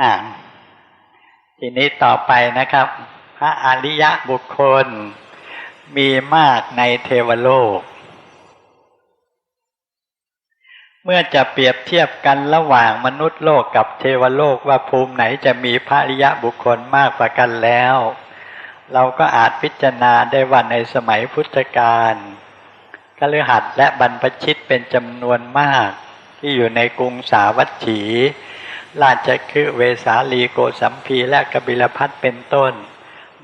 อ่าทีนี้ต่อไปนะครับ พระอริยะบุคคลมีมากในเทวโลก เมื่อจะเปรียบเทียบกันระหว่างมนุษย์โลกกับเทวโลกว่าภูมิไหนจะมีพระอริยะบุคคลมากกว่ากันแล้ว เราก็อาจพิจารณาได้ว่าในสมัยพุทธกาลกฤหัสและบรรพชิตเป็นจำนวนมาก ที่อยู่ในกรุงสาวัตถี ราชคือเวสาลีโกสัมพีและกบิลพัทเป็นต้น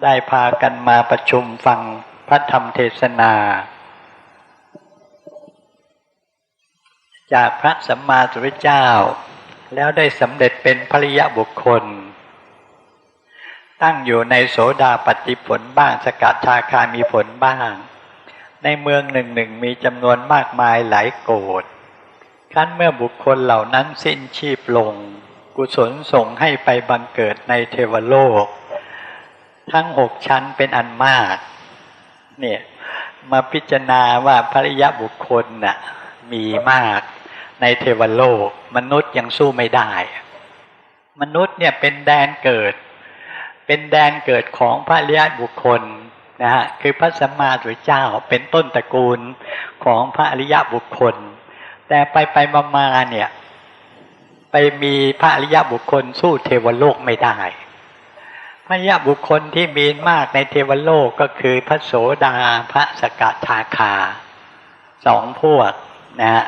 ได้พากันมาประชุมฟังพระธรรมเทศนา จากพระสัมมาสัมพุทธเจ้า แล้วได้สำเร็จเป็นภริยบุคคล ตั้งอยู่ในโสดาปฏิผลบ้างสกัดชาคามีผลบ้าง ในเมืองหนึ่งหนึ่งมีจำนวนมากมายหลายโกดขั้นเมื่อบุคคลเหล่านั้นสิ้นชีพลง กุศลส่งให้ไปบังเกิดในเทวโลก ทั้งหกชั้นเป็นอันมาก เนี่ยมาพิจารณาว่าภริยบุคคลน่ะมีมากในเทวโลก มนุษย์ยังสู้ไม่ได้ มนุษย์เนี่ยเป็นแดนเกิด เป็นแดนเกิดของพระริยบุคคลนะฮะคือพระสัมมาสัมพุทธเจ้าเป็นต้นตระกูลของพระอริยบุคคล แต่ไปไปมามาเนี่ย ไปมีพระอริยบุคคลสู้เทวโลกไม่ได้ พระยบุคคลที่มีมากในเทวโลกก็คือพระโสดาพระสกทาคาสองพวกนะ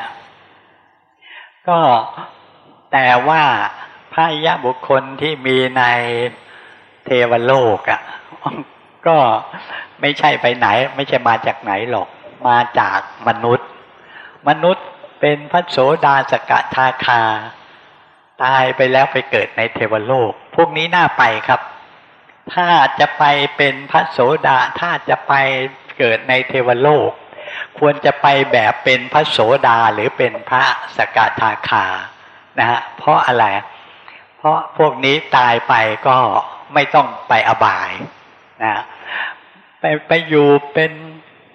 ก็แต่ว่าพระยบุคคลที่มีในเทวโลกอะ่ะก็ไม่ใช่ไปไหน ไม่ใช่มาจากไหนหรอก มาจากมนุษย์ มนุษย์เป็นพระโสดาสกทาคา ตายไปแล้วไปเกิดในเทวโลก พวกนี้น่าไปครับ ถ้าจะไปเป็นพระโสดา ถ้าจะไปเกิดในเทวโลก ควรจะไปแบบเป็นพระโสดาหรือเป็นพระสกทาคานะฮะเพราะอะไร เพราะพวกนี้ตายไปก็ไม่ต้องไปอบายนะไปไปอยู่เป็น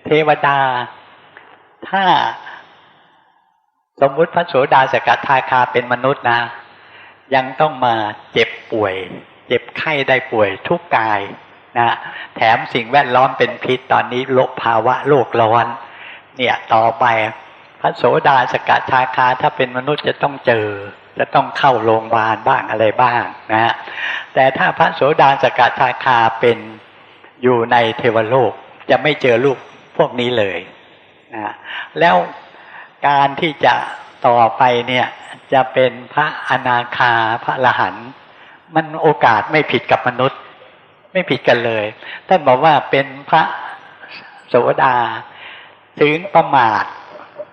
เทวดา ถ้าสมมุติพระโสดาสกทาคาเป็นมนุษย์นะ ยังต้องมาเจ็บป่วย เจ็บไข้ได้ป่วยทุกกายนะแถมสิ่งแวดล้อมเป็นพิษตอนนี้โลกภาวะโลกร้อน เนี่ยต่อไปพระโสดาสกัดชาคาถ้าเป็นมนุษย์จะต้องเจอ จะต้องเข้าโรงพยาบาลบ้างอะไรบ้างนะฮะแต่ถ้าพระโสดาสกัดชาคาเป็นอยู่ในเทวโลกจะไม่เจอลูกพวกนี้เลยนะแล้วการที่จะ ต่อไปเนี่ย จะเป็นพระอนาคาพระละหันมันโอกาสไม่ผิดกับมนุษย์ ไม่ผิดกันเลย ท่านบอกว่าเป็นพระโสดา ถึงประมาท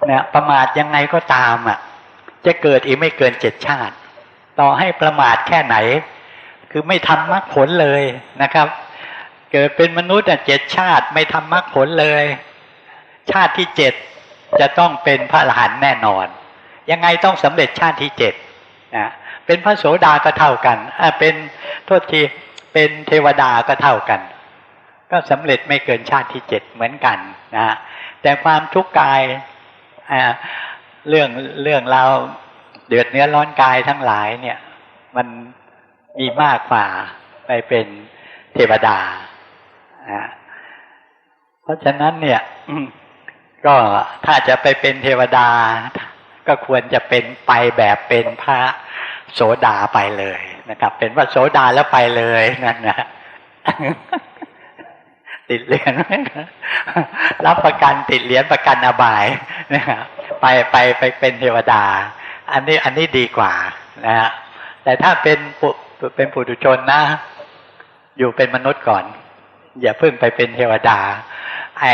เนี่ยประมาทยังไงก็ตามอะ จะเกิดอีกไม่เกินเจ็ดชาติ ต่อให้ประมาทแค่ไหน คือไม่ทำมรรคผลเลยนะครับ เกิดเป็นมนุษย์อ่เจ็ดชาติไม่ทำมรรคผลเลย ชาติที่เจ็ดจะต้องเป็นพระอรหันต์แน่นอน ยังไงต้องสำเร็จชาติที่เจ็ดนะเป็นพระโสดาก็เท่ากันเป็นโทษทีเป็นเทวดาก็เท่ากัน ก็สำเร็จไม่เกินชาติที่เจ็ดเหมือนกันนะแต่ความทุกข์กายเรื่องเรื่องเราเดือดเนื้อร้อนกายทั้งหลายเนี่ย มันมีมากกว่าไปเป็นเทวดา เพราะฉะนั้นเนี่ยก็ถ้าจะไปเป็นเทวดา ก็ควรจะเป็นไปแบบเป็นพระโสดาไปเลยนะครับ เป็นว่าโสดาแล้วไปเลยนั่นนะติดเหรียญรับประกันติดเหรียญประกันอบายนะครับไปไปไปเป็นเทวดา อันนี้อันนี้ดีกว่านะฮะแต่ถ้าเป็นปเป็นปุถุชนนะ อยู่เป็นมนุษย์ก่อน อย่าเพิ่งไปเป็นเทวดา ไอ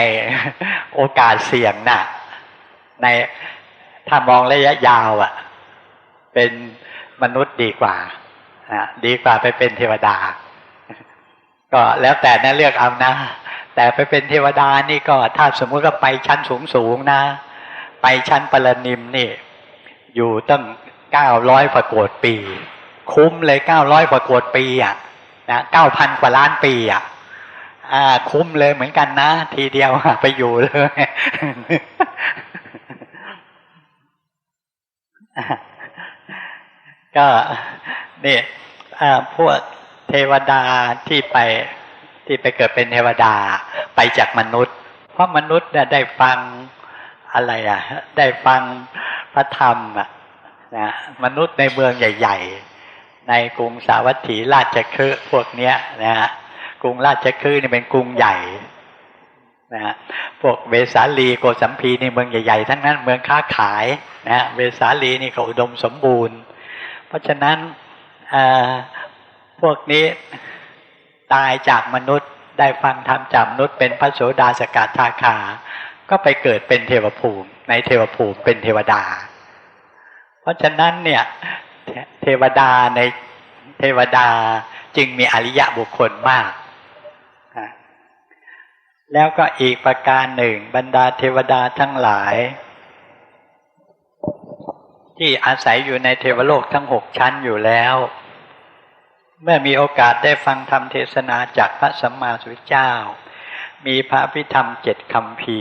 โอกาสเสี่ยงนะ่ะใน ถ้ามองระยะยาวอะ่ะ เป็นมนุษย์ดีกว่าดีกว่าไปเป็นเทวดา ก็แล้วแต่นะเลือกเอานะ แต่ไปเป็นเทวดานี่ก็ถ้าสมมุติว่าไปชั้นสูงสูงนะ ไปชั้นปรนิมนี่ อยู่ตั้งเก้าร้อยประกดปี คุ้มเลยเก้าร้อยประกดปีอะนะเก้าพันกว่าล้านปีอะอ่า คุ้มเลยเหมือนกันนะ ทีเดียวไปอยู่เลย ก็นี่พวกเทวดาที่ไปที่ไปเกิดเป็นเทวดาไปจากมนุษย์ เพราะมนุษย์เนี่ยได้ฟังอะไรอะ ได้ฟังพระธรรมอะนะมนุษย์ในเมืองใหญ่ ๆ ในกรุงสาวัตถีราชคฤห์พวกเนี้ยนะฮะกรุงราชคฤห์นี่เป็นกรุงใหญ่นะฮะพวกเวสาลีโกสัมพีในเมืองใหญ่ ๆ ทั้งนั้นเมืองค้าขาย นะเวสาลีนี่เขาอุดมสมบูรณ์ เพราะฉะนั้นพวกนี้ตายจากมนุษย์ได้ฟังธรรมจากมนุษย์เป็นพระโสดาสกัดทาคา ก็ไปเกิดเป็นเทวภูมิ ในเทวภูมิเป็นเทวดา เพราะฉะนั้นเนี่ยเทวดาในเทวดาจึงมีอริยะบุคคลมาก แล้วก็อีกประการหนึ่ง บรรดาเทวดาทั้งหลาย ที่อาศัยอยู่ในเทวโลกทั้งหกชั้นอยู่แล้ว เมื่อมีโอกาสได้ฟังธรรมเทศนาจากพระสัมมาสัมพุทธเจ้า มีพระอภิธรรมเจ็ดคำพี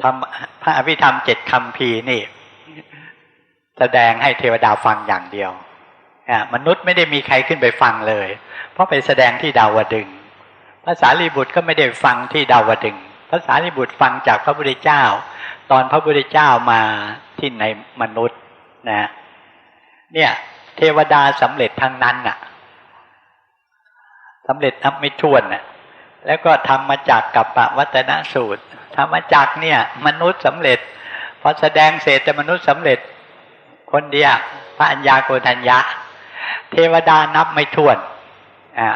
ทำพระอภิธรรมเจ็ดคำพีนี่ แสดงให้เทวดาฟังอย่างเดียวมนุษย์ไม่ได้มีใครขึ้นไปฟังเลย เพราะไปแสดงที่ดาวดึงภาษาลีบุตรก็ไม่ได้ฟังที่ดาวดึงภาษาลีบุตรฟังจากพระพุทธเจ้า ตอนพระพุทธเจ้ามา ที่ในมนุษย์นะเนี่ย เทวดาสำเร็จทั้งนั้นน่ะสำเร็จนับไม่ถ้วนน่ะแล้วก็ทำมาจากกับปวัตนสูตรทำมาจากเนี่ย มนุษย์สำเร็จพอแสดงเสร็จแต่มนุษย์สำเร็จ คนเดียวพระัญญาโกธัญญะ เทวดานับไม่ถ้วนอ่า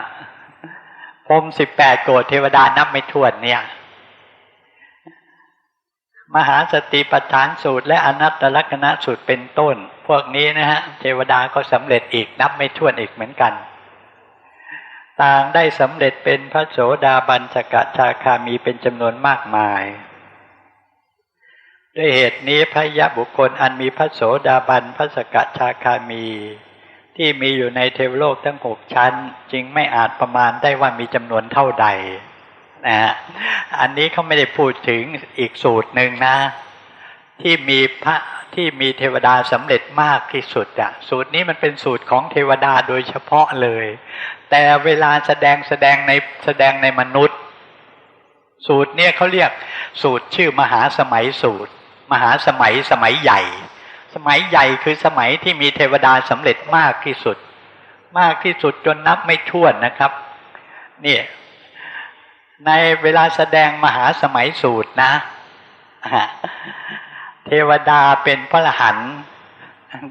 พรมสิบแปดโกดเทวดานับไม่ถ้วนเนี่ย มหาสติปัฏฐานสูตร และอนัตตลกนณสูตรเป็นต้น พวกนี้นะฮะเทวดาก็สำเร็จอีกนับไม่ถ้วนอีกเหมือนกัน ต่างได้สำเร็จเป็นพระโสดาบันสกชาคามีเป็นจำนวนมากมาย ด้วยเหตุนี้พระยะบุคคลอันมีพระโสดาบันพระสกชาคามี ที่มีอยู่ในเทวโลกทั้งหกชั้น จึงไม่อาจประมาณได้ว่ามีจำนวนเท่าใด นะฮะอันนี้เขาไม่ได้พูดถึงอีกสูตรหนึ่งนะ ที่มีพระที่มีเทวดาสำเร็จมากที่สุดอะสูตรนี้มันเป็นสูตรของเทวดาโดยเฉพาะเลย แต่เวลาแสดงแสดงในแสดงในมนุษย์ สูตรเนี่ยเขาเรียกสูตรชื่อมหาสมัยสูตร มหาสมัยสมัยใหญ่ สมัยใหญ่คือสมัยที่มีเทวดาสำเร็จมากที่สุด มากที่สุดจนนับไม่ถ้วนนะครับนี่ ในเวลาแสดงมหาสมัยสูตรนะ เทวดาเป็นพระรหัน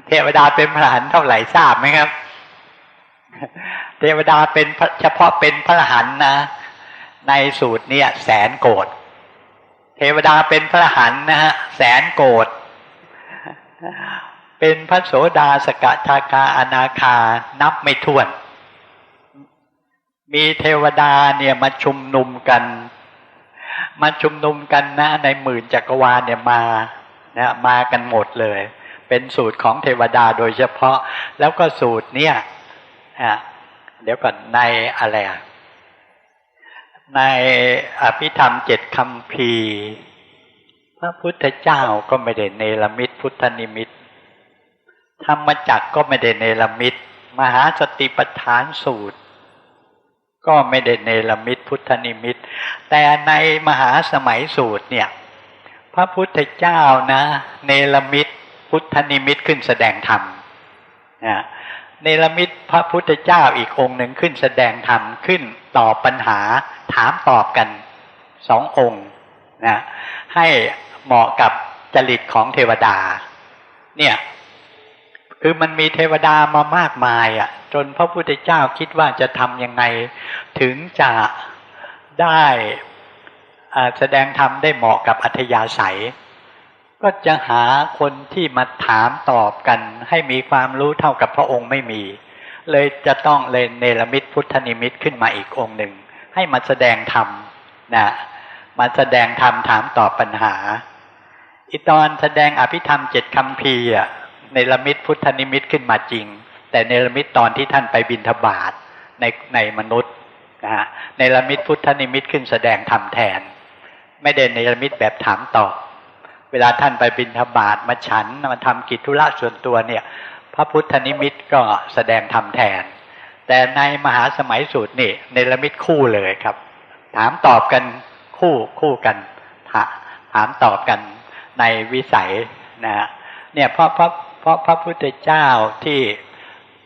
เทวดาเป็นพระรหันเท่าไหร่ทราบไหมครับ เทวดาเป็นเฉพาะเป็นพระรหันนะ ในสูตรเนี่ย แสนโกดเทวดาเป็นพระหันนะฮะแสนโกดเป็นพระโสดาสกทาคาอนาคานับไม่ถ้วน มีเทวดาเนี่ยมาชุมนุมกัน มาชุมนุมกันนะ ในหมื่นจักรวาลเนี่ยมานะมากันหมดเลย เป็นสูตรของเทวดาโดยเฉพาะ แล้วก็สูตรเนี่ยเดี๋ยวก่อนในอะไรในอภิธรรมเจ็ดคำพีพระพุทธเจ้าก็ไม่ได้เนรมิตพุทธนิมิตธรรมจักก็ไม่ได้เนรมิตมหาสติปัฏฐานสูตร ก็ไม่ได้เนรมิตพุทธนิมิต แต่ในมหาสมัยสูตรเนี่ย พระพุทธเจ้านะ เนรมิตพุทธนิมิตขึ้นแสดงธรรมนะเนรมิตพระพุทธเจ้าอีกองค์หนึ่งขึ้นแสดงธรรมขึ้นตอบปัญหาถามตอบกันสององค์นะให้เหมาะกับจริตของเทวดา เนี่ย คือมันมีเทวดามามากมายอะ่ะ จนพระพุทธเจ้าคิดว่าจะทำยังไง ถึงจะได้แสดงธรรมได้เหมาะกับอัธยาศัย ก็จะหาคนที่มาถามตอบกัน ให้มีความรู้เท่ากับพระองค์ไม่มี เลยจะต้องเลนเนรมิตพุทธนิมิตขึ้นมาอีกองค์หนึ่ง ให้มาแสดงธรรมนะมาแสดงธรรมถามตอบปัญหาอีตอนแสดงอภิธรรมเจ็ดคำพีอะ เนรมิตพุทธนิมิตขึ้นมาจริง แต่เนรมิตตอนที่ท่านไปบินทบาทในในมนุษย์นะฮะเนรมิตพุทธนิมิตขึ้นแสดงธรรมแทน ไม่ได้ในรมิตแบบถามตอบเวลาท่านไปบินธบาตมาฉันมาทำกิจธุระส่วนตัวเนี่ย พระพุทธนิมิตก็แสดงธรรมแทน แต่ในมหาสมัยสูตรนี่ในละมิตคู่เลยครับ ถามตอบกันคู่คู่กันถามตอบกันในวิสัยนะฮะเนี่ยเพราะเพราะ พราะพระพุทธเจ้าที่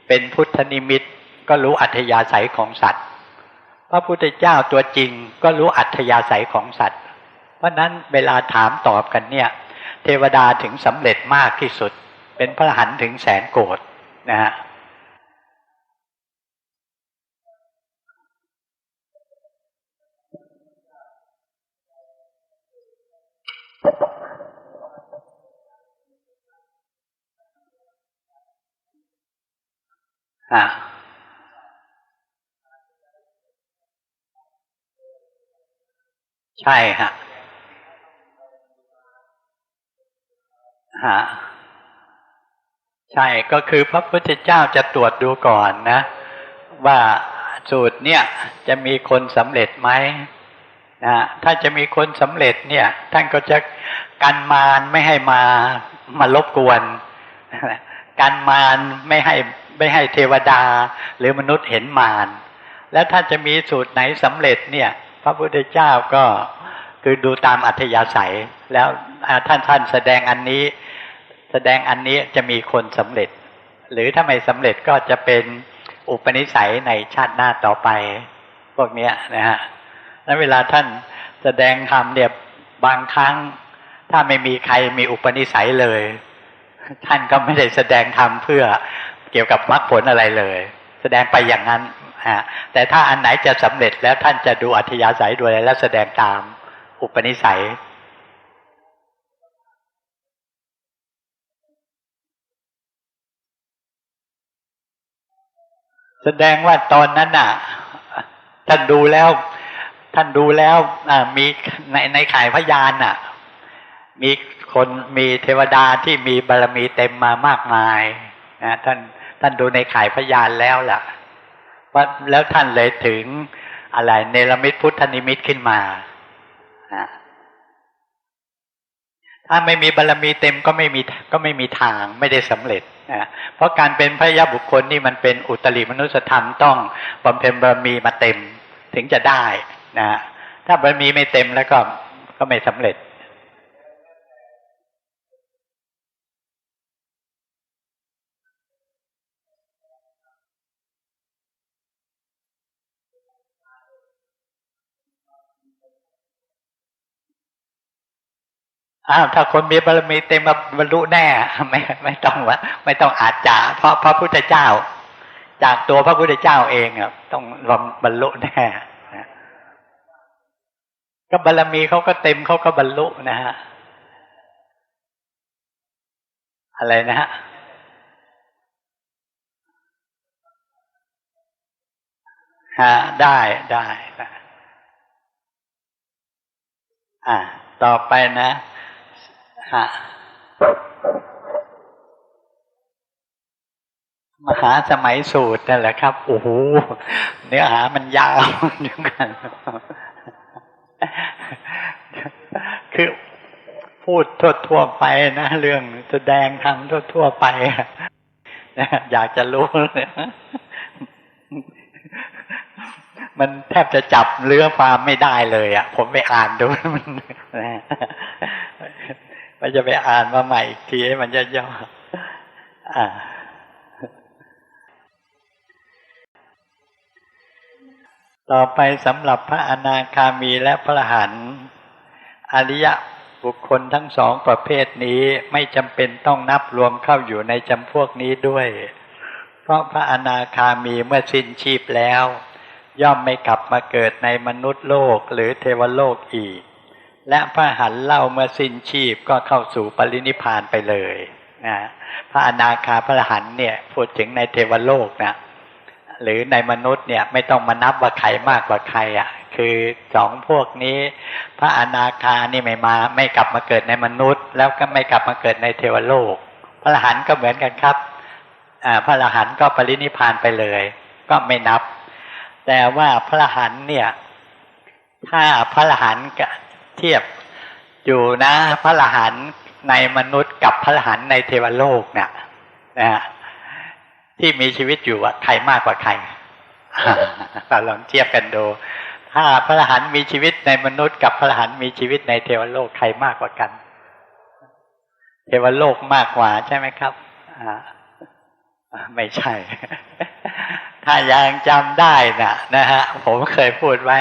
เป็นพุทธนิมิตก็รู้อัธยาศัยของสัตว์ พระพุทธเจ้าตัวจริงก็รู้อัธยาศัยของสัตว์ เพราะนั้นเวลาถามตอบกันเนี่ย เทวดาถึงสำเร็จมากที่สุด เป็นพระหันถึงแสนโกรธนะฮะ อ่าใช่ฮะฮะใช่ก็คือพระพุทธเจ้าจะตรวจดูก่อนนะ ว่าสูตรเนี่ยจะมีคนสำเร็จไหมนะถ้าจะมีคนสำเร็จเนี่ย ท่านก็จะกันมารไม่ให้มามาลบกวน กันมารไม่ให้ ไม่ให้เทวดาหรือมนุษย์เห็นมารแล้วถ้าจะมีสูตรไหนสำเร็จเนี่ย พระพุทธเจ้าก็คือดูตามอัธยาศัย แล้วท่านท่านแสดงอันนี้ แสดงอันนี้จะมีคนสำเร็จ หรือถ้าไม่สำเร็จก็จะเป็นอุปนิสัยในชาติหน้าต่อไป พวกนี้นะฮะแล้วเวลาท่านแสดงธรรมเนี่ยบางครั้ง ถ้าไม่มีใครมีอุปนิสัยเลย ท่านก็ไม่ได้แสดงธรรมเพื่อ เกี่ยวกับมรรคผลอะไรเลย แสดงไปอย่างนั้นฮะแต่ถ้าอันไหนจะสำเร็จแล้วท่านจะดูอัธยาศัยด้วยแล้วแสดงตามอุปนิสัยแสดงว่าตอนนั้นน่ะ ท่านดูแล้ว ท่านดูแล้วมีในในขายพยานน่ะ มีคนมีเทวดาที่มีบารมีเต็มมามากมายนะท่าน ท่านดูในข่ายพยานแล้วล่ะว่าแล้วท่านเลยถึงอะไรเนรมิตพุทธนิมิตขึ้นมาถ้าไม่มีบารรมีเต็มก็ไม่มีก็ไม่มีทางไม่ได้สำเร็จนะเพราะการเป็นพระยาบุคคลนี่มันเป็นอุตริมนุสธรรมต้องบำเพ็ญบารมีมาเต็มถึงจะได้นะถ้าบารมีไม่เต็มแล้วก็ก็ไม่สำเร็จ อ้าวถ้าคนมีบารมีเต็มบรรลุแน่ไม่ไม่ต้องว่าไม่ต้องอาจจะเพราะพระพุทธเจ้า จากตัวพระพุทธเจ้าเองอะต้องรบรรลุแน่ก็บารมีเขาก็เต็มเขาก็บรรลุนะฮะอะไรนะฮะฮะได้ได้อ่าต่อไปนะ ฮะมหาสมัยสูตรนั่นแหละครับ โอ้โห เนื้อหามันยาวอยู่กัน คือพูดทั่วๆไปนะ เรื่องแสดงทำทั่วๆไปอยากจะรู้มันแทบจะจับเรือความไม่ได้เลย อะ ผมไปอ่านดูมัน มันจะไปอ่านมาใหม่อีกทีให้มันย่อๆอ่าต่อไปสำหรับพระอนาคามีและพระหันอริยะบุคคลทั้งสองประเภทนี้ไม่จำเป็นต้องนับรวมเข้าอยู่ในจำพวกนี้ด้วย เพราะพระอนาคามีเมื่อสิ้นชีพแล้ว ย่อมไม่กลับมาเกิดในมนุษย์โลกหรือเทวโลกอีก และพระหันเล่าเมื่อสิ้นชีพก็เข้าสู่ปรินิพานไปเลยนะพระอนาคาพระหันเนี่ยพูดถึงในเทวโลกนะหรือในมนุษย์เนี่ยไม่ต้องมานับว่าใครมากกว่าใครอะ คือสองพวกนี้ พระอนาคานี่ไม่มาไม่กลับมาเกิดในมนุษย์ แล้วก็ไม่กลับมาเกิดในเทวโลก พระหันก็เหมือนกันครับอ่าพระหันก็ปรินิพานไปเลย ก็ไม่นับ แต่ว่าพระหันเนี่ยถ้าพระหัน เทียบอยู่นะพระรหันในมนุษย์กับพระรหันในเทวโลกเนี่ยนะที่มีชีวิตอยู่อะใครมากกว่าใครเราลองเทียบกันดู ถ้าพระรหันมีชีวิตในมนุษย์ กับพระรหันมีชีวิตในเทวโลกใครมากกว่ากัน เทวโลกมากกว่าใช่ไหมครับอ่าไม่ใช่ ถ้ายังจำได้นะนะฮะผมเคยพูดไว้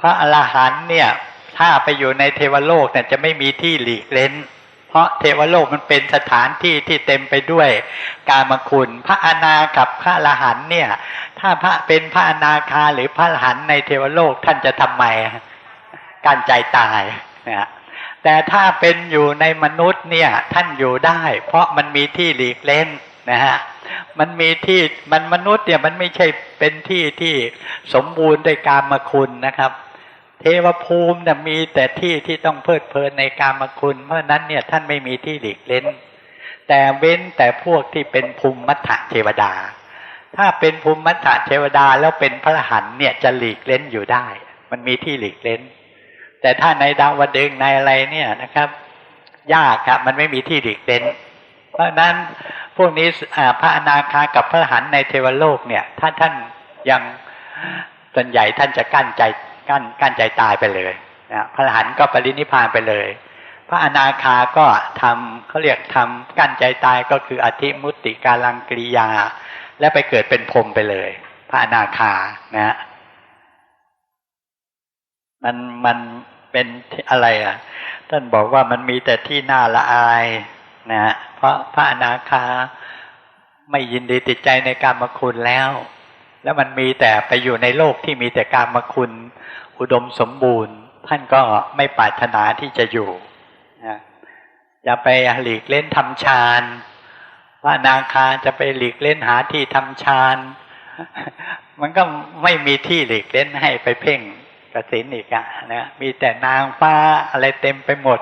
พระอรหันเนี่ย ถ้าไปอยู่ในเทวโลกเนี่ยจะไม่มีที่หลีกเล้น เพราะเทวโลกมันเป็นสถานที่ที่เต็มไปด้วยกามคุณ พระอนากับพระอรหันต์เนี่ย ถ้าพระเป็นพระอนาคาหรือพระอรหันต์ในเทวโลกท่านจะทำไมการใจตายนะแต่ถ้าเป็นอยู่ในมนุษย์เนี่ยท่านอยู่ได้ เพราะมันมีที่หลีกเล้นนะฮะมันมีที่มันมนุษย์เนี่ยมันไม่ใช่เป็นที่ที่สมบูรณ์ด้วยกามคุณนะครับ เทวภูมิเนี่ยมีแต่ที่ที่ต้องเพลิดเพลินในกามคุณ เพราะนั้นเนี่ยท่านไม่มีที่หลีกเล้นแต่เว้นแต่พวกที่เป็นภูมิมัทธเทวดา ถ้าเป็นภูมิมัทธเทวดาแล้วเป็นพระหันเนี่ยจะหลีกเล้นอยู่ได้ มันมีที่หลีกเล้นแต่ถ้าในดาวดึงในอะไรเนี่ยนะครับ ยากครับมันไม่มีที่หลีกเล้นเพราะนั้นพวกนี้พระอนาคากับพระหันในเทวโลกเนี่ย ถ้าท่านยังส่วนใหญ่ท่านจะกั้นใจ กั้นกั้นใจตายไปเลยนะพระหันก็ปรินิพานไปเลย พระอนาคาก็ทำเขาเรียกทำกั้นใจตายก็คืออธิมุตติการลังกริยา และไปเกิดเป็นพรมไปเลย พระอนาคานะมันมันเป็นอะไรอะ ท่านบอกว่ามันมีแต่ที่น่าละอายนะเพราะพระอนาคาไม่ยินดีติดใจในการมคุณแล้ว แล้วมันมีแต่ไปอยู่ในโลกที่มีแต่การมคุณ อุดมสมบูรณ์ ท่านก็ไม่ปรารถนาที่จะอยู่นะอย่าไปหลีกเล่นทำฌานพระนาคาจะไปหลีกเล่นหาที่ทำฌานมันก็ไม่มีที่หลีกเล่นให้ไปเพ่งกสินอีกอะนะมีแต่นางฟ้าอะไรเต็มไปหมด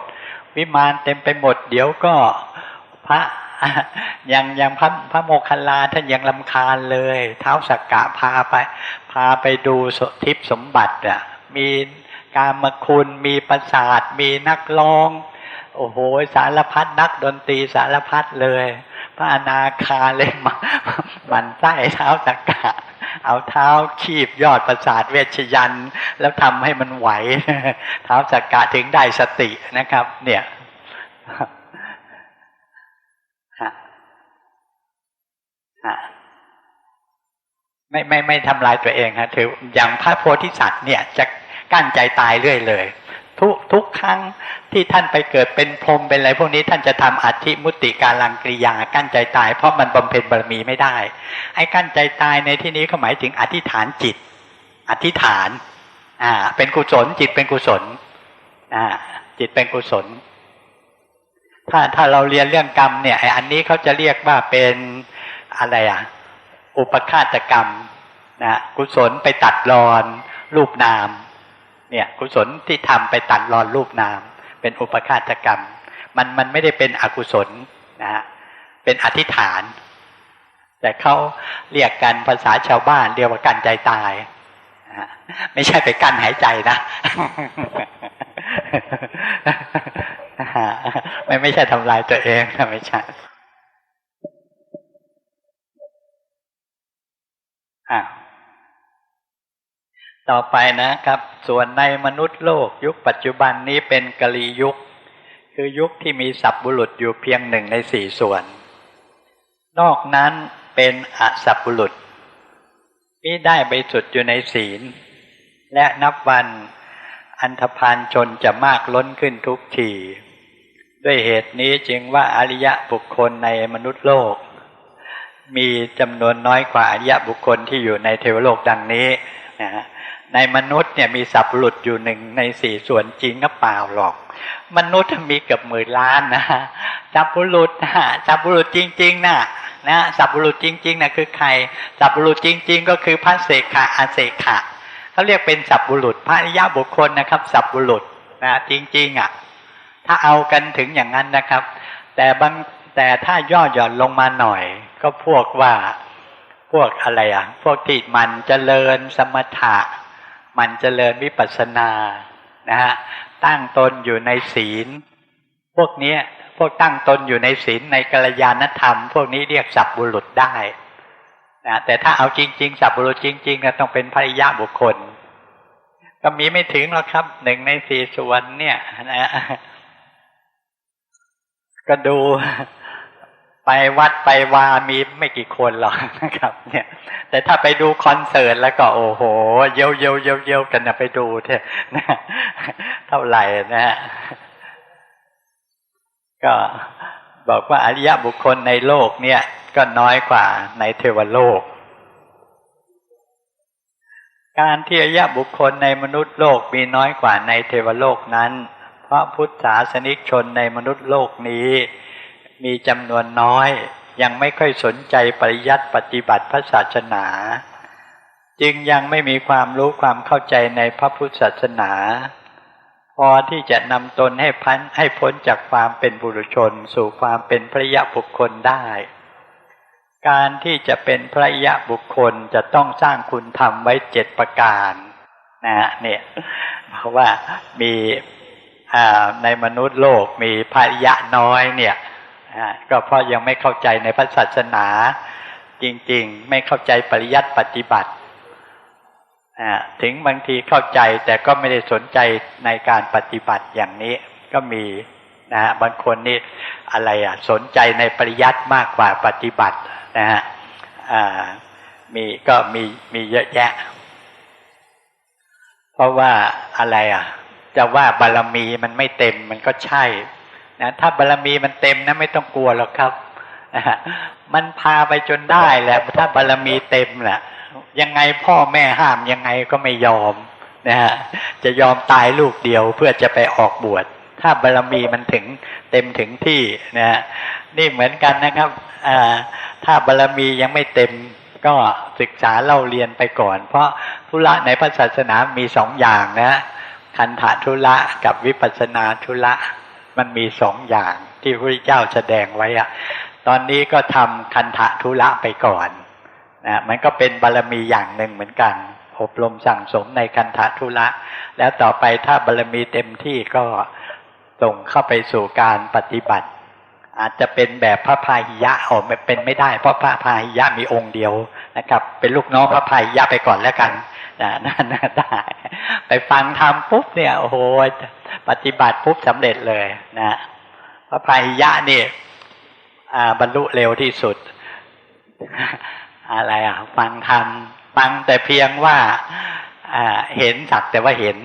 วิมานเต็มไปหมด เดี๋ยวก็พระ ยังยังพระพระโมคคัลลาท่านยังลำคาญเลย เท้าสักกะพาไป พาไปดูทิพสมบัติอะมีการมคุณมีประสาทมีนักร้อง โอ้โห สารพัดนักดนตรีสารพัดเลย พระอนาคาเลยมามันไส้เท้าสักกะเอาเท้าขีบยอดประสาทเวชยัน แล้วทำให้มันไหว เท้าสักกะถึงได้สตินะครับ เนี่ย ไม่ไม่ไม่ทำลายตัวเองฮะถืออย่างพระโพธิสัตว์เนี่ยจะกั้นใจตายเรื่อยเลย ทุกทุกครั้งที่ท่านไปเกิดเป็นพรหมเป็นอะไรพวกนี้ท่านจะทำอธิมุติการลังกริยากั้นใจตาย เพราะมันบำเพ็ญบารมีไม่ได้ไอ้กั้นใจตายในที่นี้เขาหมายถึงอธิษฐานจิต อธิษฐานอ่าเป็นกุศลจิตเป็นกุศลอ่าจิตเป็นกุศล ถ้าถ้าเราเรียนเรื่องกรรมเนี่ยไอ้อันนี้เขาจะเรียกว่าเป็น อะไรอะ อุปฆาตกรรมนะกุศลไปตัดรอนรูปนาม เนี่ย กุศลที่ทำไปตัดรอนรูปนาม เป็นอุปฆาตกรรม มันมันไม่ได้เป็นอกุศลนะฮะเป็นอธิษฐาน แต่เขาเรียกกันภาษาชาวบ้านเรียกว่ากันใจตายไม่ใช่ไปกั้นหายใจนะไม่ไม่ใช่ทำลายตัวเองนะไม่ใช่ อ่าต่อไปนะครับ ส่วนในมนุษย์โลกยุคปัจจุบันนี้เป็นกะลียุค คือยุคที่มีสับบุรุษอยู่เพียงหนึ่งในสี่ส่วน นอกนั้นเป็นอสับบุรุษที่ได้ไปสุดอยู่ในศีล และนับวันอันธพาลชนจะมากล้นขึ้นทุกที ด้วยเหตุนี้จึงว่าอริยะบุคคลในมนุษย์โลก มีจำนวนน้อยกว่าอริยบุคคลที่อยู่ในเทวโลกดังนี้นะในมนุษย์เนี่ยมีสัพหลุดอยู่หนึ่งในสี่ส่วนจริงก็เปล่าหรอก มนุษย์มีเกือบหมื่นล้านนะสัพบุรุษนะสัพบุรุษจริง ๆนะนะสัพบุรุษจริงๆนะคือใครสัพบุรุษจริง ๆ ก็คือพระเสขะอาเสขะเขาเรียกเป็นสัพบุรุษพระอริยบุคคลนะครับ สัพบุรุษนะจริง ๆอะถ้าเอากันถึงอย่างนั้นนะครับ แต่บางแต่ถ้าย่อหย่อนลงมาหน่อย ก็พวกว่าพวกอะไรอะ พวกที่มันเจริญสมถะ มันเจริญวิปัสสนานะฮะตั้งตนอยู่ในศีล พวกนี้พวกตั้งตนอยู่ในศีลในกัลยาณธรรม พวกนี้เรียกสับบุรุษได้นะแต่ถ้าเอาจริง ๆ สับบุรุษจริงๆก็ต้องเป็นภริยะบุคคล ก็มีไม่ถึงหรอกครับหนึ่งในสี่ส่วนเนี่ยนะก็ดู ไปวัดไปวามีไม่กี่คนหรอกนะครับ เนี่ย แต่ถ้าไปดูคอนเสิร์ตแล้วก็โอ้โห เยยวเยยวเยยวเยยวกันนะไปดูเถอะนะเท่าไหร่นะฮะก็บอกว่าอริยบุคคลในโลกเนี่ย ก็น้อยกว่าในเทวโลก การที่อริยบุคคลในมนุษย์โลกมีน้อยกว่าในเทวโลกนั้น เพราะพุทธศาสนิกชนในมนุษย์โลกนี้ มีจำนวนน้อย ยังไม่ค่อยสนใจปริยัติปฏิบัติพระศาสนา จึงยังไม่มีความรู้ความเข้าใจในพระพุทธศาสนา พอที่จะนำตนให้พันให้พ้นจากความเป็นบุรุชนสู่ความเป็นพระยะบุคคลได้ การที่จะเป็นพระยะบุคคลจะต้องสร้างคุณธรรมไว้เจ็ดประการนะเนี่ยเพราะว่ามีในมนุษย์โลกมีพระยะน้อยเนี่ย ก็เพราะยังไม่เข้าใจในพระศาสนา จริงๆ ไม่เข้าใจปริยัติปฏิบัติถึงบางทีเข้าใจแต่ก็ไม่ได้สนใจในการปฏิบัติอย่างนี้ก็มีนะฮะบางคนนี่อะไรอะสนใจในปริยัติมากกว่าปฏิบัตินะฮะมีก็มีมีเยอะแยะ เพราะว่าอะไรอะ จะว่าบารรมีมันไม่เต็มมันก็ใช่ นะถ้าบารรมีมันเต็มนะไม่ต้องกลัวหรอกครับมันพาไปจนได้แหละถ้าบารรมีเต็มแหละยังไงพ่อแม่ห้ามยังไงก็ไม่ยอมนะฮะจะยอมตายลูกเดียวเพื่อจะไปออกบวชถ้าบารรมีมันถึงเต็มถึงที่นะฮะนี่เหมือนกันนะครับถ้าบารรมียังไม่เต็มก็ศึกษาเล่าเรียนไปก่อน เพราะธุระในพระศาสนามีสองอย่างนะคันธะธุระกับวิปัสนาธุระ มันมีสองอย่างที่พระพุทธเจ้าแสดงไว้อะตอนนี้ก็ทำคันธะธุระไปก่อนนะมันก็เป็นบารมีอย่างหนึ่งเหมือนกัน อบรมสั่งสมในคันธทุระแล้วต่อไปถ้าบารมีเต็มที่ก็ส่งเข้าไปสู่การปฏิบัติ อาจจะเป็นแบบพระพาหิยะออเป็นไม่ได้ เพราะพระพาหิยะมีองค์เดียวนะครับ เป็นลูกน้องพระพาหิยะไปก่อนแล้วกัน นะนั่นได้ไปฟังทำปุ๊บเนี่ยโอ้โหปฏิบัติปุ๊บสำเร็จเลยนะพระพาหิยะนี่บรรลุเร็วที่สุด อะไรอะ ฟังทำฟังแต่เพียงว่าเห็นสักแต่ว่าเห็น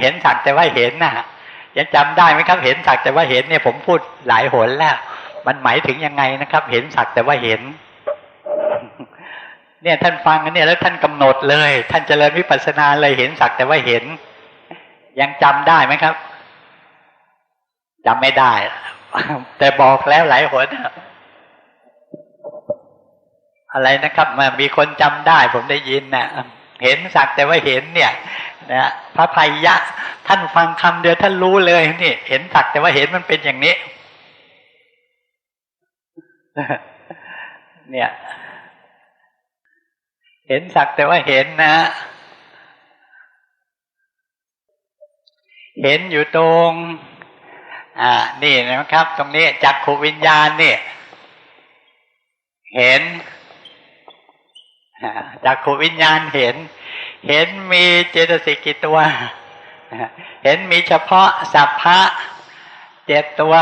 เห็นสักแต่ว่าเห็นนะยังจำได้ไหมครับ เห็นสักแต่ว่าเห็นเนี่ยผมพูดหลายหนแล้ว มันหมายถึงยังไงนะครับ เห็นสักแต่ว่าเห็น เนี่ยท่านฟังเนี่ยแล้วท่านกำหนดเลย ท่านเจริญวิปัสสนาเลยเห็นสักแต่ว่าเห็น ยังจำได้ไหมครับจำไม่ได้ แต่บอกแล้วหลายหนอะไรนะครับมามีคนจำได้ผมได้ยินนะเห็นสักแต่ว่าเห็นเนี่ยนะพระภัยยะ ท่านฟังคำเดียวท่านรู้เลยนี่เห็นสักแต่ว่าเห็นมันเป็นอย่างนี้ เนี่ย เห็นสักแต่ว่าเห็นนะ เห็นอยู่ตรง อ่า นี่นะครับ ตรงนี้จักขวิญญาณนี่ เห็นจากขูวิญญาณเห็น เห็นมีเจตสิกกี่ตัว เห็นมีเฉพาะสัพพะเจ็ดตัว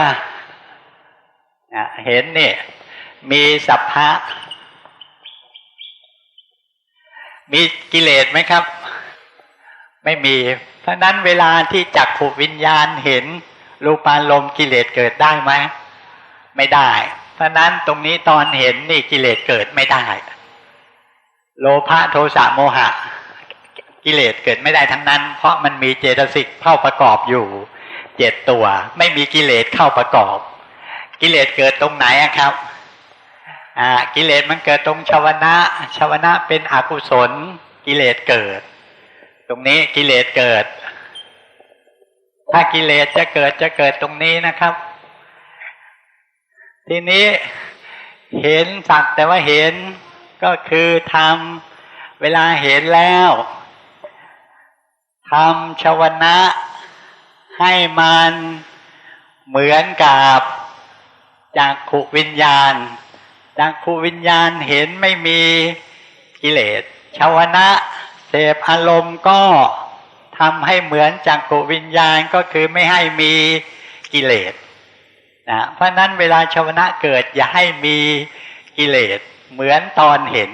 เห็นนี่ มีสัพพะ มีกิเลสไหมครับ ไม่มี เพราะนั้นเวลาที่จักขูวิญญาณเห็นรูปารมณ์กิเลสเกิดได้ไหมไม่ได้ เพราะนั้นตรงนี้ตอนเห็นนี่กิเลสเกิดไม่ได้ โลภะโทสะโมหะ กิเลสเกิดไม่ได้ทั้งนั้น เพราะมันมีเจตสิกเข้าประกอบอยู่เจ็ดตัว ไม่มีกิเลสเข้าประกอบ กิเลสเกิดตรงไหนครับ กิเลสมันเกิดตรงชาวนะชาวนะเป็นอกุศล กิเลสเกิด ตรงนี้กิเลสเกิด ถ้ากิเลสจะเกิดจะเกิดตรงนี้นะครับ ทีนี้เห็นสักแต่ว่าเห็นก็คือทำเวลาเห็นแล้วทำชาวนะให้มันเหมือนกับจากขุวิญญาณ จักขูวิญญาณเห็นไม่มีกิเลสชาวนะเสพอารมณ์ก็ทำให้เหมือนจักขูวิญญาณก็คือไม่ให้มีกิเลสนะเพราะนั้นเวลาชาวนะเกิดอย่าให้มีกิเลสเหมือนตอนเห็น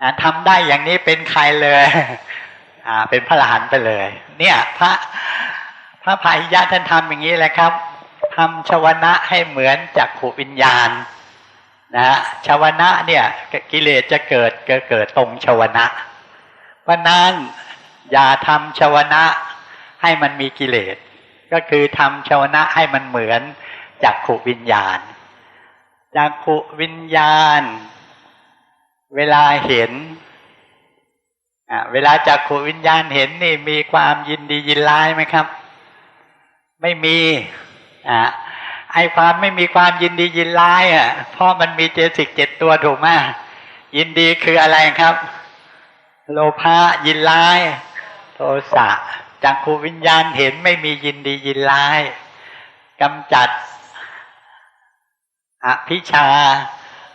นะทำได้อย่างนี้เป็นใครเลยอ่าเป็นพระอรหันต์ไปเลย เนี่ยพระพระพายยะท่านทำอย่างนี้แหละครับทำชาวนะให้เหมือนจักขูวิญญาณ นะชาวนะเนี่ยกิเลสจะเกิดเกิดเกิดตรงชาวนะเพราะนั้นอย่าทำชาวนะให้มันมีกิเลส ก็คือทำชาวนะให้มันเหมือนจักขูวิญญาณจักขูวิญญาณ เวลาเห็นเวลาจักขูวิญญาณเห็นนี่มีความยินดียินร้ายไหมครับ ไม่มีอ่า ไอความไม่มีความยินดียินร้ายอะเพราะมันมีเจสิกเจ็ดตัวถูกไหมยินดีคืออะไรครับ โลภะยินร้าย โทสะจักขูวิญญาณเห็นไม่มียินดียินร้ายกำจัดอภิชา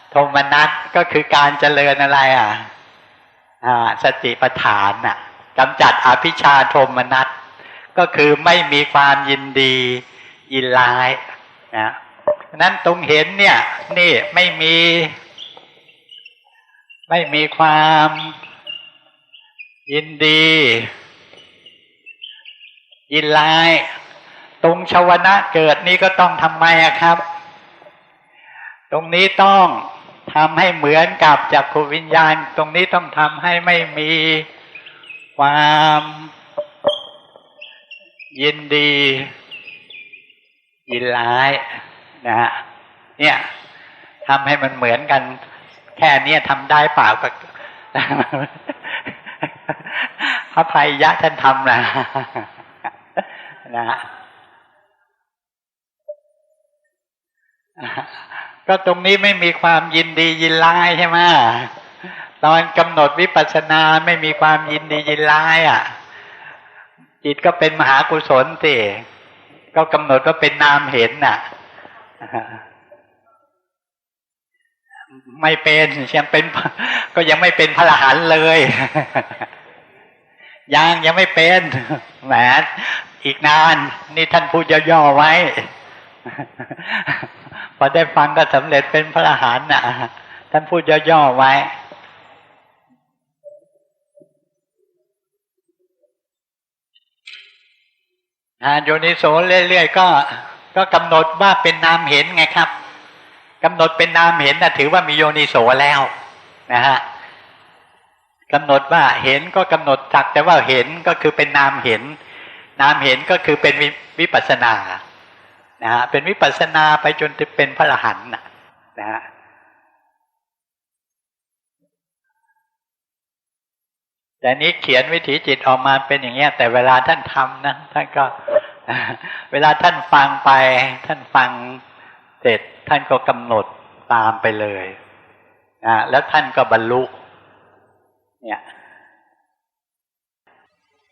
โทมนัสก็คือการเจริญอะไรอะอ่าสติปัฏฐานอะกำจัดอภิชาโทมนัสก็คือไม่มีความยินดียินร้าย นะนั้นตรงเห็นเนี่ย นี่ไม่มี ไม่มีความยินดี ยินร้าย ตรงชาวนะเกิดนี่ก็ต้องทำไมครับ ตรงนี้ต้องทำให้เหมือนกับจักขวิญญาณ ตรงนี้ต้องทำให้ไม่มีความยินดี ยินร้ายนะฮะเนี่ยทำให้มันเหมือนกัน แค่นี้ทำได้เปล่าก็พระภัยยะท่านทำนะนะก็ตรงนี้ไม่มีความยินดียินร้ายใช่ไหมตอนกำหนดวิปัสสนาไม่มีความยินดียินร้ายอะ จิตก็เป็นมหากุศลสิ ก็กำหนดว่าเป็นนามเห็นน่ะไม่เป็นยังเป็น ก็ยังไม่เป็นพระอรหันต์เลยยังยังไม่เป็นแหมอีกนาน นี่ท่านพูดย่อๆไว้ พอได้ฟังก็สำเร็จเป็นพระอรหันต์น่ะ ท่านพูดย่อๆไว้ โยนิโสเรื่อยๆก็ก็กำหนดว่าเป็นนามเห็นไงครับกำหนดเป็นนามเห็นนะถือว่ามีโยนิโสแล้วนะฮะกำหนดว่าเห็นก็กำหนดจักแต่ว่าเห็นก็คือเป็นนามเห็น นามเห็นก็คือเป็นวิปัสนานะฮะเป็นวิปัสนาไปจนเป็นพระอรหันต์นะฮะ แต่นี้เขียนวิถีจิตออกมาเป็นอย่างเงี้ย แต่เวลาท่านทำนะท่านก็ เวลาท่านฟังไป ท่านฟังเสร็จท่านก็กำหนดตามไปเลยนะแล้วท่านก็บรรลุเนี่ย